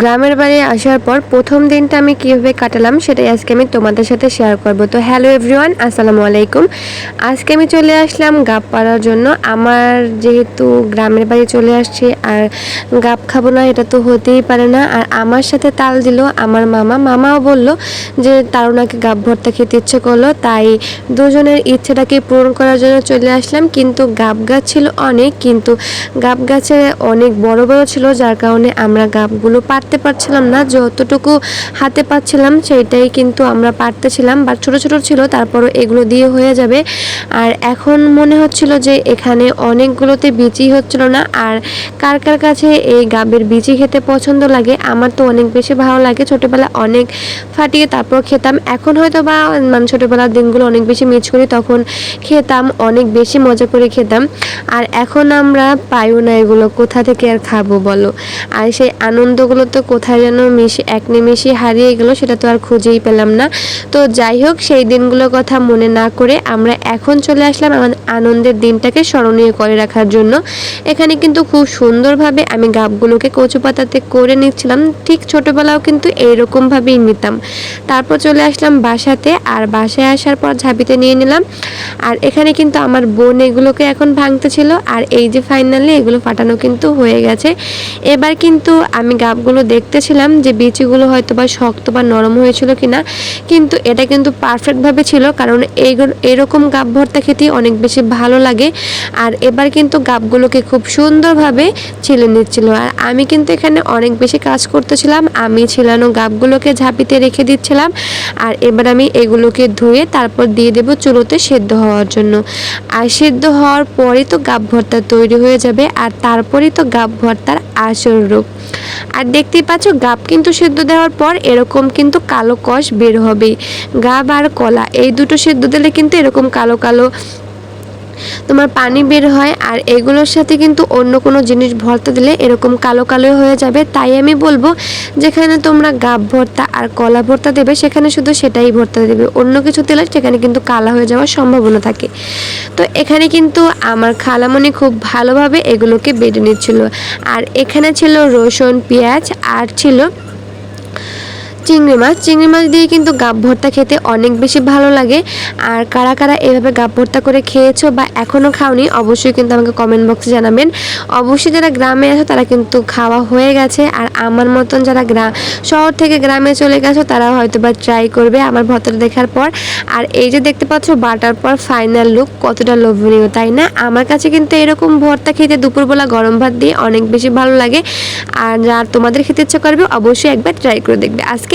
গ্রামের বাড়ি আসার পর প্রথম দিনটা আমি কীভাবে কাটালাম সেটাই আজকে আমি তোমাদের সাথে শেয়ার করব। তো হ্যালো এভরিওয়ান আসসালামু আলাইকুম। আজকে আমি চলে আসলাম গাপ পাড়ার জন্য। আমার যেহেতু গ্রামের বাড়ি চলে আসছি, আর গাপ খাব না এটা তো হতেই পারে না। আর আমার সাথে তাল দিল আমার মামা। মামাও বলল যে তারও নাকি গাপ ভর্তা খেতে ইচ্ছে করল, তাই দুজনের ইচ্ছেটাকে পূরণ করার জন্য চলে আসলাম। কিন্তু গাব গাছ ছিল অনেক, কিন্তু গাব গাছে অনেক বড় বড় ছিল, যার কারণে আমরা গাপগুলো গাবগুলো পারতে পারছিলাম না, যতটুকু হাতে পাচ্ছিলাম সেইটাই কিন্তু আমরা পারতেছিলাম বা ছোট ছোট ছিল, তারপরও এগুলো দিয়ে হয়ে যাবে। আর এখন মনে হচ্ছিল যে এখানে অনেকগুলোতে বিচি হচ্ছিল না, আর কার কার কাছে এই গাবের বিচি খেতে পছন্দ লাগে, আমার তো অনেক বেশি ভালো লাগে। ছোটোবেলা অনেক ফাটিয়ে তারপর খেতাম, এখন হয়তো বা মানে ছোটোবেলার দিনগুলো অনেক বেশি মিস করি, তখন খেতাম, অনেক বেশি মজা করে খেতাম। আর এখন আমরা পাইও না এগুলো, কোথা থেকে আর খাব বলো? আর সেই আনন্দগুলো তো কোথায় যেন মিশে, এক নিমেষে হারিয়ে গেলো, সেটা তো আর খুঁজেই পেলাম না। তো যাই হোক, সেই দিনগুলোর কথা মনে না করে আমরা এখন চলে আসলাম আনন্দের দিনটাকে স্মরণীয় করে রাখার জন্য। এখানে কিন্তু খুব সুন্দরভাবে আমি গাবগুলোকে কচু পাতাতে করে নিচ্ছিলাম, ঠিক ছোটোবেলাও কিন্তু এইরকমভাবেই নিতাম। তারপর চলে আসলাম বাসাতে, আর বাসায় আসার পর ঝাঁপিতে নিয়ে নিলাম। আর এখানে কিন্তু আমার বোন এগুলোকে এখন ভাঙতে ছিল আর এই যে ফাইনালি এগুলো ফাটানো কিন্তু হয়ে গেছে। এবার কিন্তু আমি গাবগুলো দেখতেছিলাম যে বিচিগুলো হয়তো বা শক্ত বা নরম হয়েছিল কিনা, কিন্তু এটা কিন্তু পারফেক্টভাবে ছিল কারণ এইগুলো এরকম গাব ভর্তা খেতে অনেক বেশি ভালো লাগে। আর এবার কিন্তু গাবগুলোকে খুব সুন্দরভাবে ছিলে নিচ্ছিল। আর আমি কিন্তু এখানে অনেক বেশি কাজ করতেছিলাম। আমি ছিলানো গাবগুলোকে ঝাঁপিতে রেখে দিচ্ছিলাম। আর এবার আমি এগুলোকে ধুয়ে তারপর দিয়ে দেবো চুলোতে সেদ্ধ হওয়ার জন্য। আর সেদ্ধ হওয়ার পরেই তো গাব ভর্তা তৈরি হয়ে যাবে। আর তারপরেই তো গাব ভর্তার আসল রূপ। আর দেখতেই পাচ্ছ, গাব কিন্তু সেদ্ধ দেওয়ার পর এরকম কিন্তু কালো কষ বের হবে। গাব আর কলা, এই দুটো সেদ্ধ দিলে কিন্তু এরকম কালো কালো তোমার পানি বের হয় আর এগুলোর সাথে কিন্তু অন্য কোনো জিনিস ভর্তা দিলে এরকম কালো কালো হয়ে যাবে। তাই আমি বলব যেখানে তোমরা গাব ভর্তা আর কলা ভর্তা দেবে, সেখানে শুধু সেটাই ভর্তা দেবে। অন্য কিছু দিলে সেখানে কিন্তু কালা হয়ে যাওয়ার সম্ভাবনা থাকে। তো এখানে কিন্তু আমার খালামণি খুব ভালোভাবে এগুলোকে বেটে নিচ্ছিল। আর এখানে ছিল রসুন, পেঁয়াজ আর ছিল চিংড়ি মাছ। চিংড়ি মাছ দিয়ে কিন্তু গাব ভর্তা খেতে অনেক বেশি ভালো লাগে। আর কারা কারা এভাবে গাব ভর্তা করে খেয়েছো বা এখনও খাওনি, অবশ্যই কিন্তু আমাকে কমেন্ট বক্সে জানাবেন। অবশ্যই যারা গ্রামে আছো, তারা কিন্তু খাওয়া হয়ে গেছে। আর আমার মতন যারা গ্রাম শহর থেকে গ্রামে চলে গেছো তারা হয়তো বা ট্রাই করবে আমার ভর্তাটা দেখার পর। আর এই যে দেখতে পাচ্ছ, বাটার পর ফাইনাল লুক কতটা লোভনীয়, তাই না? আমার কাছে কিন্তু এরকম ভর্তা খেতে দুপুরবেলা গরম ভাত দিয়ে অনেক বেশি ভালো লাগে। আর যার তোমাদের খেতে ইচ্ছা করবে, অবশ্যই একবার ট্রাই করে দেখবে। আজকে